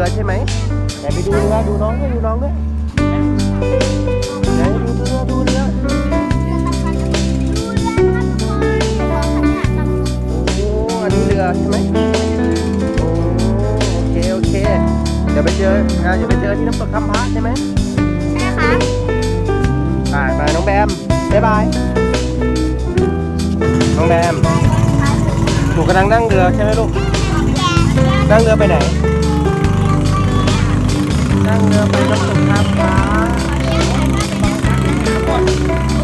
ดูเรือดูน้องด้วยดูน้องด้วยไหนดูเรือดูเรือโอ้อันนี้เรือใช่ไหมโอ้โอเคโอเคเดี๋ยวไปเจออ่าเดี๋ยวไปเจอที่น้ำตกถ้ำพระใช่ไหมอ่ามาน้องแบมบ๊ายบายน้องแบมหนูกำลังนั่งเรือใช่ไหมลูกนั่งเรือไปไหน นั่งเรือไปน้ำตกท่าพร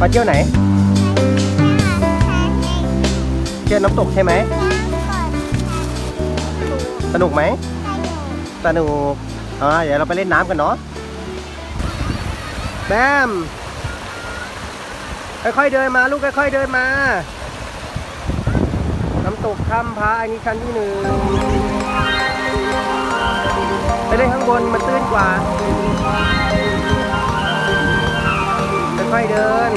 มาเที่ยวไหน เที่ยวน้ำตกใช่ไหม สนุกไหม สนุกอ่าเดี๋ยวเราไปเล่นน้ำกันเนาะแบมค่อยๆเดินมาลูกค่อยๆเดินมา น้ำตกถ้ำพระอันนี้ชั้นที่หนึ่งไปเล่นข้างบนมันตื้นกว่า ค่อยๆเดิน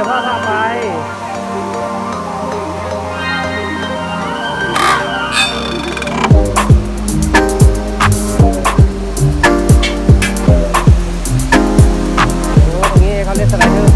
ดี๋ยวพ่อพาไปโอ้ตรงนี้เขาเล่นสไลเดอร์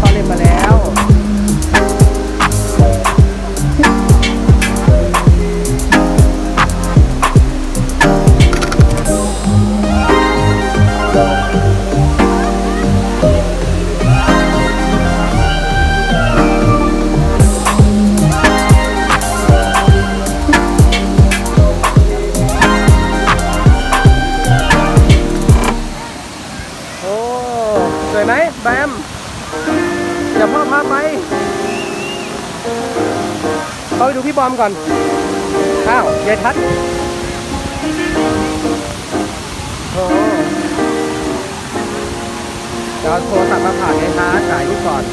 สวยไหมแบมเดี๋ยวพ่อพาไปเข้าไปดูพี่บอมก่อน อ้าวยายทัดโอ้เดี๋ยวเอโทรศัพท์มาผ่านยายทัดถ่ายรูปก่อน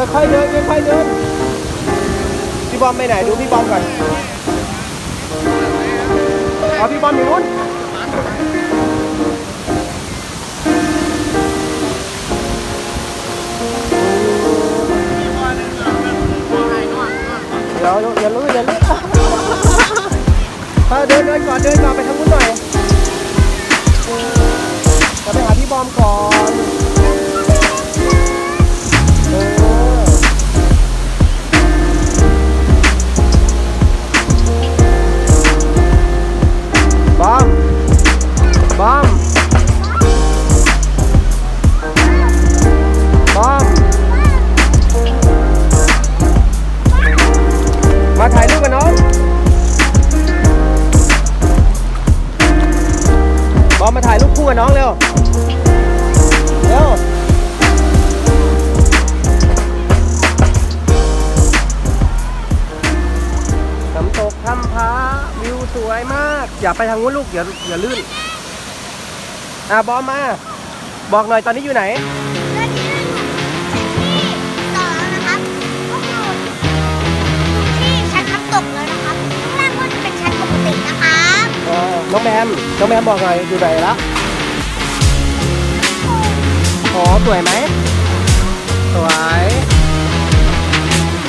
ค่อยๆเดินค่อยๆเดินพี่บอมไปไหนดูพี่บอมก่อนเอาพี่บอมอยู่นู้นเดี๋ยวอย่าลื้ออย่าลื้อเออเดินเดินก่อนเดินก่อนไปทาง บอมมาถ่ายรูปคู่กับน้องเร็ว เร็ว น้ำตกถ้ำพระวิวสวยมาก อย่าไปทางนู้นลูกอย่าอย่าลื่น อะบอมมา บอกหน่อยตอนนี้อยู่ไหน น้องแมมน้องแมมบอกหน่อยอยู่ไหนละอ๋อสวยไหมสวย